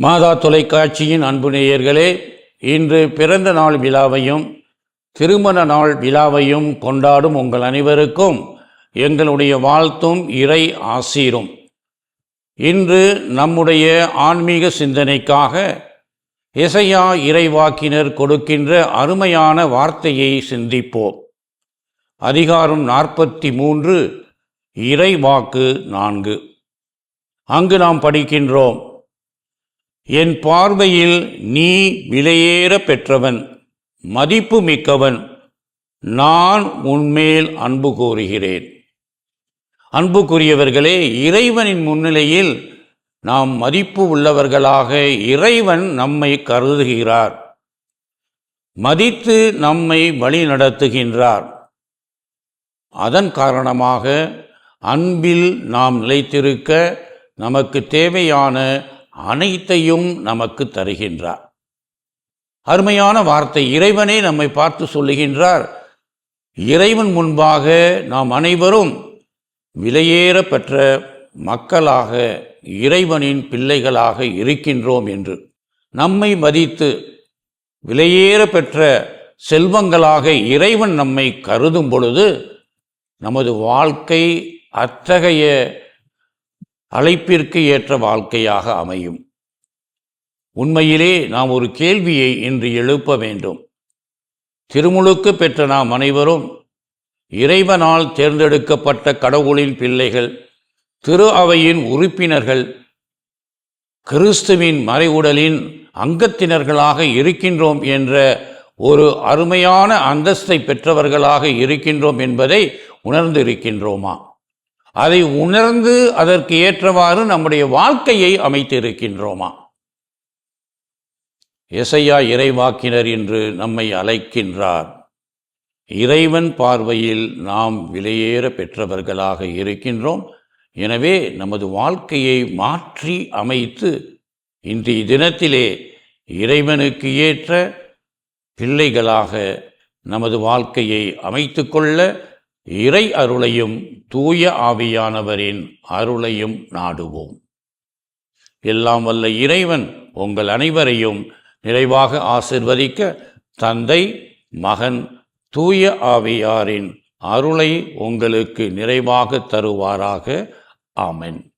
மாதா தொலைக்காட்சியின் அன்பு நேயர்களே இன்று பிறந்த நாள் விழாவையும் திருமண நாள் விழாவையும் கொண்டாடும் உங்கள் அனைவருக்கும் எங்களுடைய வாழ்த்தும் இறை ஆசீரும். இன்று நம்முடைய ஆன்மீக சிந்தனைக்காக இசையா இறைவாக்கினர் கொடுக்கின்ற அருமையான வார்த்தையை சிந்திப்போம். அதிகாரம் நாற்பத்தி மூன்று இறைவாக்கு நான்கு. அங்கு நாம் படிக்கின்றோம் என் பார்வையில் நீ விலையேற பெற்றவன் மதிப்பு மிக்கவன். நான் உன்மேல் அன்பு கூறுகிறேன் அன்புக்குரியவர்களே இறைவனின் முன்னிலையில் நாம் மதிப்பு உள்ளவர்களாக இறைவன் நம்மை கருதுகிறார். மதித்து நம்மை வழி நடத்துகின்றார். அதன் காரணமாக அன்பில் நாம் நிலைத்திருக்க நமக்கு தேவையான அனைத்தையும் நமக்கு தருகின்றார். அருமையான வார்த்தை. இறைவனே நம்மை பார்த்து சொல்லுகின்றார். இறைவன் முன்பாக நாம் அனைவரும் விலையேற பெற்ற மக்களாக இறைவனின் பிள்ளைகளாக இருக்கின்றோம் என்று. நம்மை மதித்து விலையேற பெற்ற செல்வங்களாக இறைவன் நம்மை கருதும் பொழுது நமது வாழ்க்கை அத்தகைய அழைப்பிற்கு ஏற்ற வாழ்க்கையாக அமையும். உண்மையிலே நாம் ஒரு கேள்வியை இன்று எழுப்ப வேண்டும். திருமுழுக்கு பெற்ற நாம் அனைவரும் இறைவனால் தேர்ந்தெடுக்கப்பட்ட கடவுளின் பிள்ளைகள் திரு அவையின் உறுப்பினர்கள் கிறிஸ்துவின் மறைவுடலின் அங்கத்தினர்களாக இருக்கின்றோம் என்ற ஒரு அருமையான அந்தஸ்தை பெற்றவர்களாக இருக்கின்றோம் என்பதை உணர்ந்திருக்கின்றோமா? அதை உணர்ந்து அதற்கு ஏற்றவாறு நம்முடைய வாழ்க்கையை அமைத்திருக்கின்றோமா? எசையா இறைவாக்கினர் என்று நம்மை அழைக்கின்றார். இறைவன் பார்வையில் நாம் விலையேற பெற்றவர்களாக இருக்கின்றோம். எனவே நமது வாழ்க்கையை மாற்றி அமைத்து இன்றைய தினத்திலே இறைவனுக்கு ஏற்ற பிள்ளைகளாக நமது வாழ்க்கையை அமைத்து கொள்ள இறை அருளையும் தூய ஆவியானவரின் அருளையும் நாடுவோம். எல்லாம் வல்ல இறைவன் உங்கள் அனைவரையும் நிறைவாக ஆசிர்வதிக்க தந்தை மகன் தூய ஆவியாரின் அருளை உங்களுக்கு நிறைவாக தருவாராக. ஆமென்.